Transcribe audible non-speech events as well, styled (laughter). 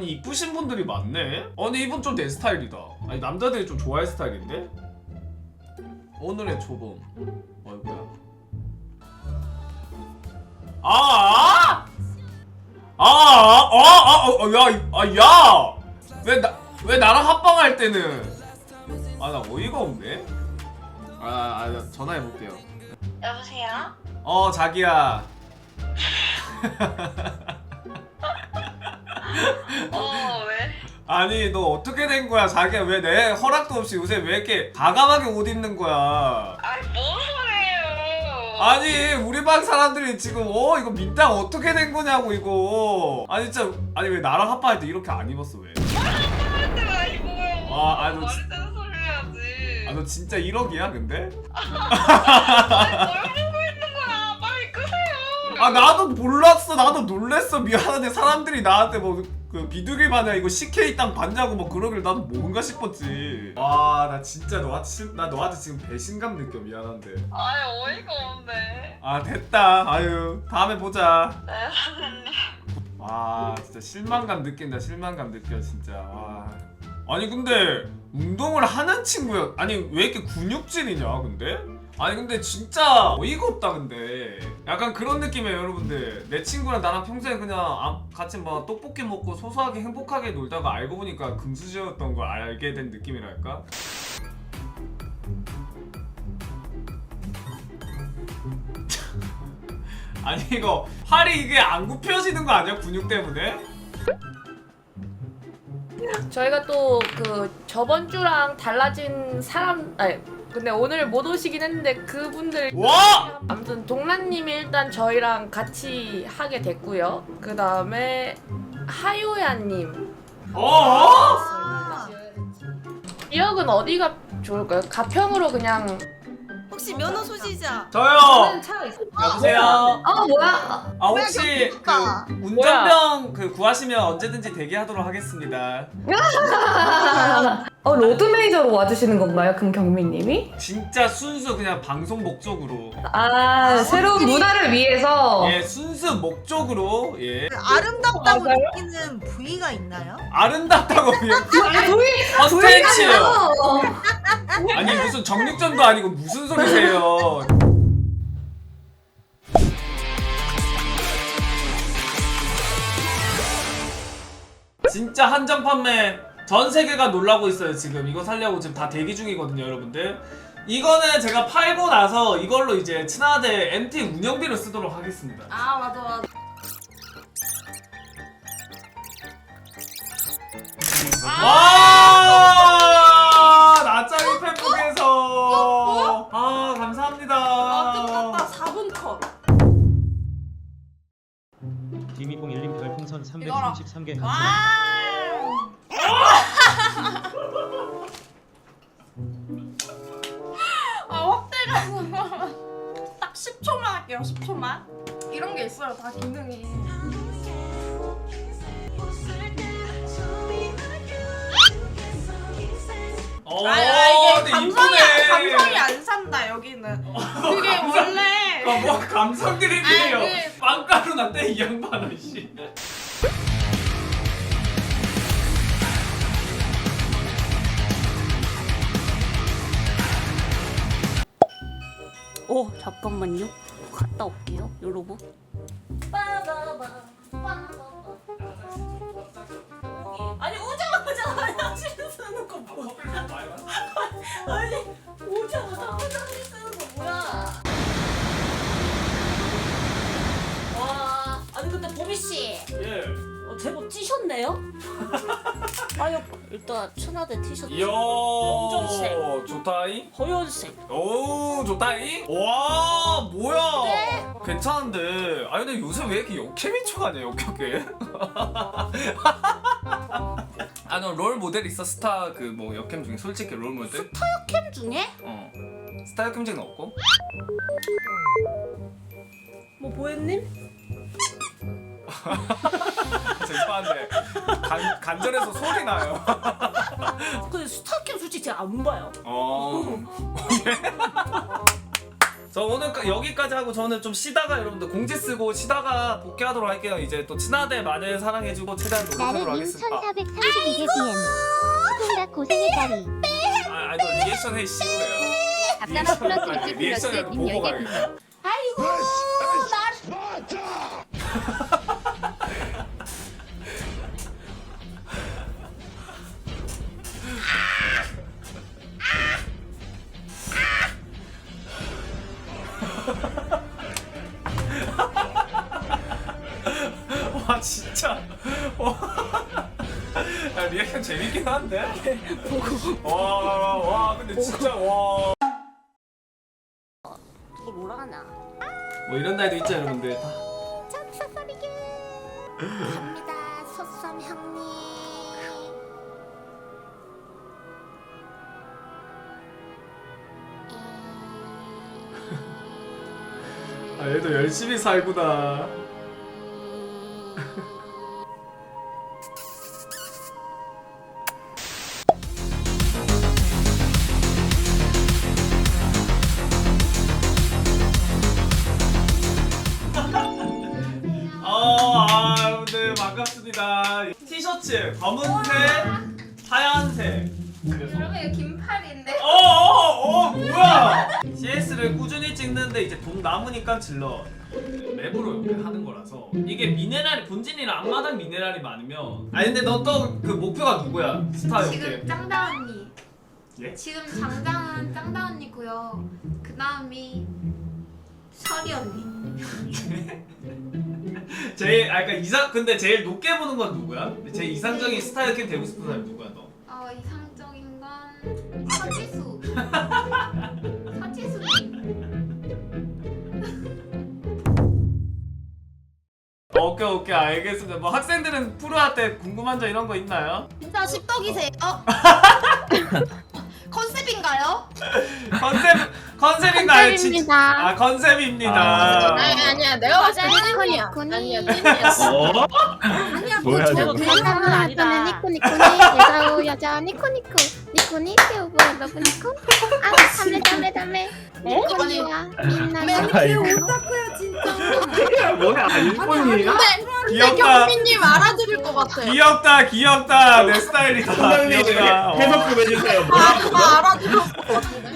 아니 이쁘신 분들이 많네. 아니 이분 좀 내 스타일이다. 아니 남자들이 좀 좋아할 스타일인데. 오늘의 초봄. 어이구야. 아! 아! 아! 아! 어, 어, 야! 아, 야! 왜 나, 왜 나랑 합방할 때는 아, 나 어이가 없네. 아, 아 전화해 볼게요. 여보세요? 어, 자기야. (laughs) 어 왜? 아니 너 어떻게 된 거야 자기야 왜 내 허락도 없이 요새 왜 이렇게 과감하게 옷 입는 거야 아니 뭔 소리예요? 아니 우리 반 사람들이 지금 어 이거 민당 어떻게 된 거냐고 이거 아니 진짜 아니 왜 나랑 합방할 때 이렇게 안 입었어 왜? 아, 아니, 너 진- 되는 소리 해야지. 아 너 진짜 1억이야 근데? (laughs) 뭘보 아 나도 몰랐어. 나도 놀랬어. 미안한데 사람들이 나한테 뭐 그 비둘기 마냥 이거 CK 땅 봤냐고 뭐 그러길 나도 뭔가 싶었지. 와 나 진짜 너한테 실- 나 너한테 지금 배신감 느껴. 미안한데. 아니 어이가 없네. 아 됐다. 아유 다음에 보자. 네 선생님. 와 진짜 실망감 느낀다. 실망감 느껴 진짜. 와. 아니 근데 운동을 하는 친구야 아니 왜 이렇게 근육질이냐 근데 아니 근데 진짜 어이가 없다 근데. 약간 그런 느낌이에요 여러분들. 내 친구랑 나랑 평소에 그냥 아- 같이 뭐 떡볶이 먹고 소소하게 행복하게 놀다가 알고 보니까 금수저였던 걸 알게 된 느낌이랄까? (laughs) 아니 이거 팔이 이게 안 굽혀지는 거 아니야 근육 때문에? 저희가 또 그 저번 주랑 달라진 사람 아니 근데 오늘 못 오시긴 했는데 그분들 와! 아무튼 동란님이 일단 저희랑 같이 하게 됐고요. 그 다음에 하요야님 어? 지역은 어디가 좋을까요? 가평으로 그냥 혹시 면허 소지자? 저요. 차가 있어. 여보세요. 어 뭐야? 아 혹시 그 뭐야, 운전병 그 구하시면 언제든지 대기하도록 하겠습니다. (laughs) 어 로드 메이저로 와주시는 건가요, 금경민님이? 진짜 순수 그냥 방송 목적으로. 아 새로운 문화를 위해서. 예, 순수 목적으로 예. 아름답다고 맞아요? 느끼는 부위가 있나요? 아름답다고 그냥 아. 부인이요. 아니 무슨 정육점도 아니고 무슨 소리세요? 진짜 한정 판매 전 세계가 놀라고 있어요 지금 이거 살려고 지금 다 대기 중이거든요 여러분들 이거는 제가 팔고 나서 이걸로 이제 친화대 MT 운영비를 쓰도록 하겠습니다 아 맞아 맞아. 와 나짜리 팬북에서 아 감사합니다 아 끝났다 4분 컷. 김이봉 일림 별풍선 이거라. 333개 와. 감사합니다. 10초만 할게요 10초만. 이런 게 있어요 다 기능이. 어 아, 아 이게 감성이 이쁘네. 감성이 안 산다 여기는. 그게 (laughs) 원래 아, 뭐 감성 드립이에요. 아니, 그- 빵가루 났대 이 양반은 씨. 어 잠깐만요 갔다 올게요 여러분. 아니 오자마자 화장실 쓰는 거 뭐야 아니 오자마자 화장실 쓰는 제법 찌셨네요? (laughs) 아유 일단 천하대 티셔츠. 이야 검정색. 좋다이 허연색. 오 좋다이 와 뭐야? 네. 괜찮은데. 아니 근데 요새 왜 이렇게 역캠인 척 하냐 역겹게 (laughs) 아너롤 모델 있어? 스타 그 뭐 역캠 중에? 솔직히 롤 모델? 캠 중에? 어. 스타 역캠 중에 없고? 뭐 보혜님? (laughs) 진짜 이빠한데 간, 간절해서 소리 나요. (laughs) 근데 스타캠 솔직히 제가 안 봐요. 어. 저 오늘 여기까지 하고 저는 좀 쉬다가 여러분들 공지 쓰고 쉬다가 복귀하도록 할게요. 이제 또 친하대 많은 사랑해주고 최대한 노력하도록 하겠습니다. 1432개 DM 수통각 고생의 딸이. 아, 아니 너 리액션 해 씨부래요. 답답한 플러스 리액션을 님 보고 10개 가요. 아이고 와 진짜. 와. (laughs) 야, 리액션 재밌긴 한데. 와, 와, 근데 진짜 와. 이게 뭐라나 뭐 이런 날도 있죠, 여러분들. 다. 갑니다 소썸 형님 아, 얘도 열심히 살구나. 어, 아, 여러분들 반갑습니다. 티셔츠 검은색, 하얀색. 그래서 그러면 이거 긴팔인데. 어, 어, 어, 뭐야? CS를 꾸준히 찍는데 이제 돈 남으니까 질러. 맵으로 이렇게 하는 거라서 이게 미네랄이 본진이랑 앞마당 미네랄이 많으면 아니 근데 너 또 그 목표가 누구야 스타 지금 짱다 언니. 예? 지금 장장은 짱다 언니고요. 그 다음이 설이 언니. (laughs) 제일 아 그러니까 이상 근데 제일 높게 보는 건 누구야? 제일 이상적인 스타 이렇게 되고 싶은 사람 누구야 너? 어 이상적인 건 서지수. (laughs) 오케이 오케이 알겠습니다. 뭐 학생들은 프로할 때 궁금한 점 이런 거 있나요? 진짜 십덕이세요? (laughs) 컨셉인가요? 컨셉 컨셉인가요? 진- 컨셉입니다. 아 컨셉입니다. 아니야 내가 봤을 때 니코니 니콘이야 니코니 어? 아니야 뭐야, 뭐 저거. 그런 여자는 아니다 니코 니코니 여자우 여자 니코 니코 니코니 태우고 러브 니코 아 담배 담배 담배 니코니와 민나 아이고. 오타쿠야 진짜 뭐야 일본이 근데 귀엽다 경민님 알아들을 것 같아요 귀엽다 귀엽다 내 스타일이다 귀엽다. 어. 해석 좀 해주세요. 아 누가 알아들을 것 같은데